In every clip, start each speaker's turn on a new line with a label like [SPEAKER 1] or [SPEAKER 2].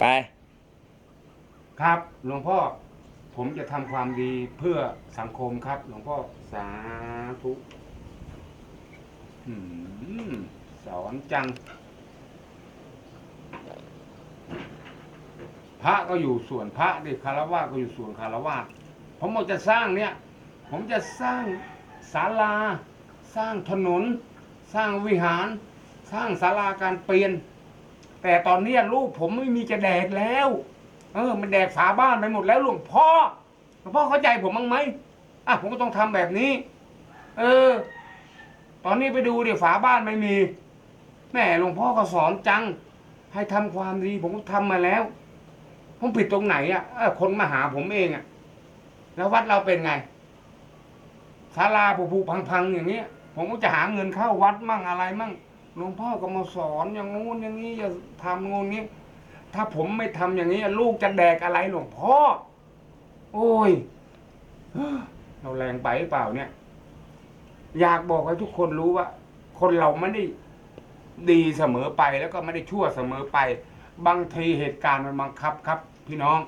[SPEAKER 1] ไป
[SPEAKER 2] ครับหลวงพ่อ ผมจะทำความดีเพื่อสังคมครับ หลวงพ่อสาธุอืมสอนจัง พระก็อยู่ส่วนพระดิคารวะก็อยู่ส่วนคารวะผมจะสร้างเนี่ย ผมจะสร้างศาลา สร้างถนน สร้างวิหาร สร้างศาลาการเปลี่ยน แต่ตอนนี้ลูกผมไม่มีจะแดกแล้ว เออ มันแดกฝาบ้านไปหมดแล้วหลวงพ่อหลวงพ่อเข้าใจผมบ้างไหมอะผมก็ต้องทำแบบนี้ เออ ตอนนี้ไปดูเดี๋ยวฝาบ้านไม่มีแม่หลวงพ่อก็สอนจัง ให้ทำความดี ผมก็ทำมาแล้ว ผมผิดตรงไหนอะคนมาหาผมเองอะ แล้ววัดเราเป็นไงศาลาผุๆพังๆอย่างเงี้ย ผมก็จะหาเงินเข้าวัดมั่งอะไรมั่ง หลวงพ่อก็มาสอนอย่างงู้นอย่างนี้อย่าทำงู้นงี้ ถ้าผมไม่ทำอย่างนี้ ลูกจะแดกอะไรหลวงพ่อ โอ้ยเราแรงไปหรือเปล่าเนี่ย อยากบอกให้ทุกคนรู้ว่า คนเราไม่ได้ดีเสมอไปแล้วก็ไม่ได้ชั่วเสมอไป บางทีเหตุการณ์มันบังคับครับ พี่น้อง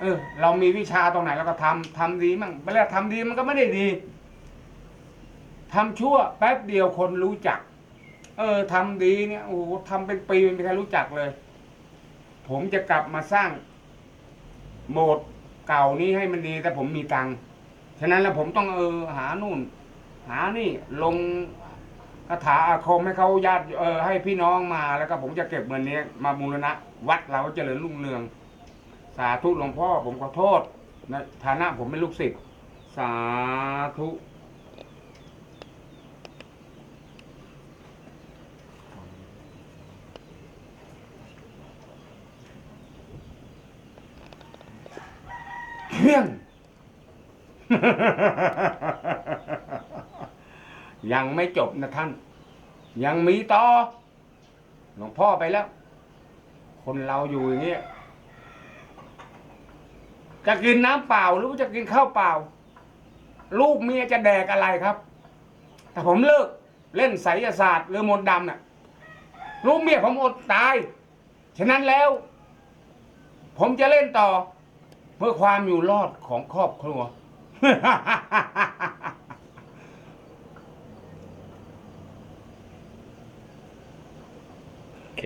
[SPEAKER 2] เออ เรามีวิชาตรงไหนเราก็ทำทำดีมั่งเวลาทำดีมันก็ไม่ได้ดีทำชั่วแป๊บเดียวคนรู้จัก เออทำดีเนี่ยโอ้โหทำเป็นปีไม่มีใครรู้จักเลย ผมจะกลับมาสร้างโบสถ์เก่านี้ให้มันดีแต่ผมมีตังค์ฉะนั้นแล้วผมต้องเออหานู่น หานี่ลงคาถาอาคมให้เขาญาติเออให้พี่น้องมาแล้วก็ผมจะเก็บเงินนี้มาบูรณะ วัดเราเจริญรุ่งเรือง สาธุหลวงพ่อผมขอโทษในฐานะผมเป็นลูกศิษย์สาธุ เพี้ยง ยังไม่จบนะท่าน ยังมีต่อหลวงพ่อไปแล้ว คนเราอยู่อย่างเงี้ยจะกินน้ำเปล่าหรือว่าจะกินข้าวเปล่า ลูกเมียจะแดกอะไรครับ แต่ผมเลิกเล่นไสยศาสตร์หรือมนต์ดำน่ะลูกเมียผมอดตาย ฉะนั้นแล้ว ผมจะเล่นต่อ เพื่อความอยู่รอดของครอบครัว